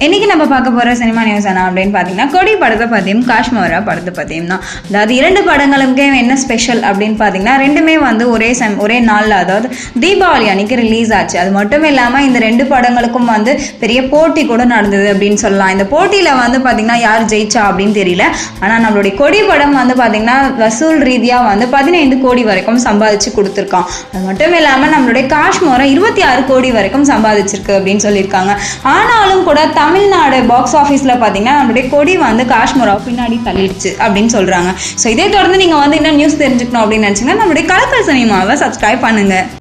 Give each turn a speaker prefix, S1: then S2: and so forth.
S1: நம்ம பார்க்க போகிற சினிமா நியூஸ் என்ன அப்படின்னு பார்த்தீங்கன்னா கொடி படத்தை பற்றியும் காஷ்மீரா படத்தை பற்றியும் தான். அதாவது இரண்டு படங்களுக்கே என்ன ஸ்பெஷல் அப்படின்னு பார்த்தீங்கன்னா ரெண்டுமே வந்து ஒரே சம் ஒரே நாளில் அதாவது தீபாவளி அன்னைக்கு ரிலீஸ் ஆச்சு. அது மட்டும் இல்லாமல் இந்த ரெண்டு படங்களுக்கும் வந்து பெரிய போட்டி கூட நடந்தது அப்படின்னு சொல்லலாம். இந்த போட்டியில் வந்து பார்த்தீங்கன்னா யார் ஜெயிச்சா அப்படின்னு தெரியல. ஆனால் நம்மளுடைய கொடி படம் வந்து பார்த்தீங்கன்னா வசூல் ரீதியாக வந்து பதினைந்து கோடி வரைக்கும் சம்பாதிச்சு கொடுத்துருக்கான். அது மட்டும் இல்லாமல் நம்மளுடைய காஷ்மோரா இருபத்தி ஆறு கோடி வரைக்கும் சம்பாதிச்சிருக்கு அப்படின்னு சொல்லியிருக்காங்க. ஆனாலும் கூட தமிழ்நாடு பாக்ஸ் ஆஃபீஸில் பார்த்தீங்கன்னா நம்மளுடைய கொடி வந்து காஷ்மீரா பின்னாடி தள்ளிடுச்சு அப்படின்னு சொல்கிறாங்க ஸோ இதே தொடர்ந்து நீங்கள் வந்து இன்னும் நியூஸ் தெரிஞ்சுக்கணும் அப்படின்னு நினச்சிங்கன்னா நம்மளுடைய கலக்கல் சினிமாவை சப்ஸ்கிரைப் பண்ணுங்கள்